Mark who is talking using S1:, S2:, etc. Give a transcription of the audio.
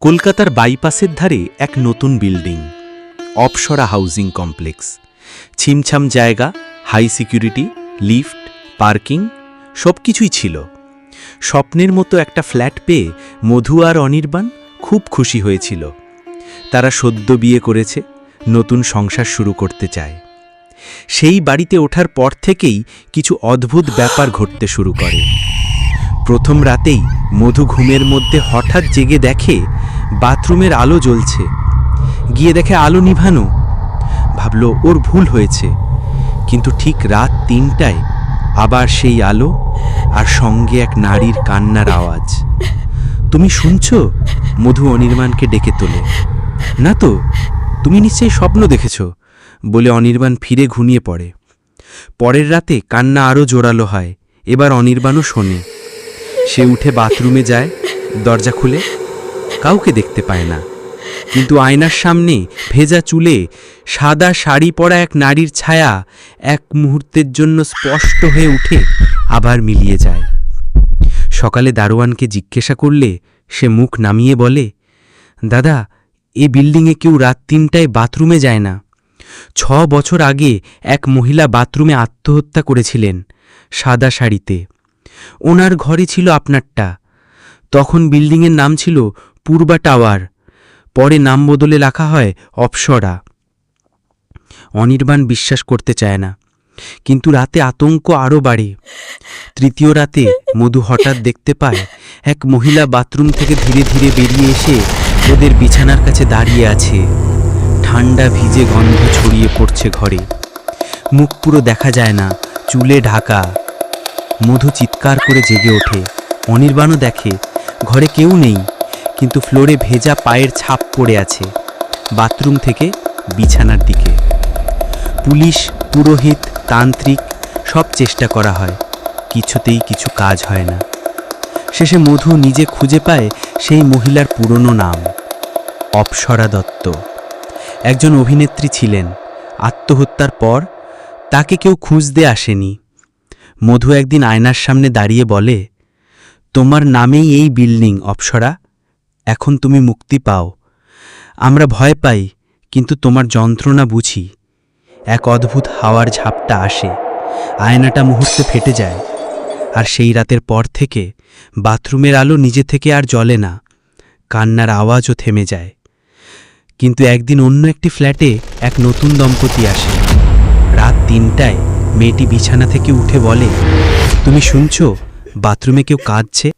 S1: কলকাতার বাইপাসের ধারে এক নতুন বিল্ডিং, অপসরা হাউজিং কমপ্লেক্স। ছিমছাম জায়গা, হাই সিকিউরিটি, লিফট, পার্কিং সব কিছুই ছিল। স্বপ্নের মতো একটা ফ্ল্যাট পেয়ে মধু আর অনির্বাণ খুব খুশি হয়েছিল। তারা সদ্য বিয়ে করেছে, নতুন সংসার শুরু করতে চায়। সেই বাড়িতে ওঠার পর থেকেই কিছু অদ্ভুত ব্যাপার ঘটতে শুরু করে। প্রথম রাতেই মধু ঘুমের মধ্যে হঠাৎ জেগে দেখে বাথরুমের আলো জ্বলছে। গিয়ে দেখে আলো নিভানো। ভাবল, ওর ভুল হয়েছে। কিন্তু ঠিক রাত তিনটায় আবার সেই আলো আর সঙ্গে এক নারীর কান্নার আওয়াজ। তুমি শুনছ? মধু অনির্বাণকে ডেকে তোলে। না তো, তুমি নিশ্চয়ই স্বপ্ন দেখেছ, বলে অনির্বাণ ফিরে ঘুমিয়ে পড়ে। পরের রাতে কান্না আরও জোরালো হয়। এবার অনির্বাণও শোনে। সে উঠে বাথরুমে যায়, দরজা খুলে। কাউকে দেখতে পায় না। কিন্তু আয়নার সামনে ভেজা চুলে সাদা শাড়ি পরা এক নারীর ছায়া এক মুহূর্তের জন্য স্পষ্ট হয়ে উঠে আবার মিলিয়ে যায়। সকালে দারোয়ানকে জিজ্ঞাসা করলে সে মুখ নামিয়ে বলে, দাদা, এ বিল্ডিংয়ে কেউ রাত তিনটায় বাথরুমে যায় না। ছ বছর আগে এক মহিলা বাথরুমে আত্মহত্যা করেছিলেন সাদা শাড়িতে। ওনার ঘরে ছিল আপনারটা। তখন বিল্ডিংয়ের নাম ছিল পূর্বা টাওয়ার। পরে নাম বদলে রাখা হয় অপসরা। অনির্বাণ বিশ্বাস করতে চায় না। কিন্তু রাতে আতঙ্ক আরও বাড়ে। তৃতীয় রাতে মধু হঠাৎ দেখতে পায় এক মহিলা বাথরুম থেকে ধীরে ধীরে বেরিয়ে এসে ওদের বিছানার কাছে দাঁড়িয়ে আছে। ঠান্ডা ভিজে গন্ধ ছড়িয়ে পড়ছে ঘরে। মুখ পুরো দেখা যায় না, চুলে ঢাকা। মধু চিৎকার করে জেগে ওঠে। অনির্বাণও দেখে, ঘরে কেউ নেই, কিন্তু ফ্লোরে ভেজা পায়ের ছাপ পড়ে আছে, বাথরুম থেকে বিছানার দিকে। পুলিশ, পুরোহিত, তান্ত্রিক, সব চেষ্টা করা হয়, কিছুতেই কিছু কাজ হয় না। শেষে মধু নিজে খুঁজে পায় সেই মহিলার পুরনো নাম, অপসরা দত্ত। একজন অভিনেত্রী ছিলেন, আত্মহত্যার পর তাকে কেউ খুঁজতে আসেনি। মধু একদিন আয়নার সামনে দাঁড়িয়ে বলে, তোমার নামেই এই বিল্ডিং, অপসরা। এখন তুমি মুক্তি পাও। আমরা ভয় পাই, কিন্তু তোমার যন্ত্রণা বুঝি। এক অদ্ভুত হাওয়ার ঝাপটা আসে। আয়নাটা মুহূর্তে ফেটে যায়। আর সেই রাতের পর থেকে বাথরুমের আলো নিজে থেকে আর জ্বলে না। কান্নার আওয়াজও থেমে যায়। কিন্তু একদিন অন্য একটি ফ্ল্যাটে এক নতুন দম্পতি আসে। রাত তিনটায় মেয়েটি বিছানা থেকে উঠে বলে তুমি শুনছো? বাথরুমে কেউ কাঁদছে?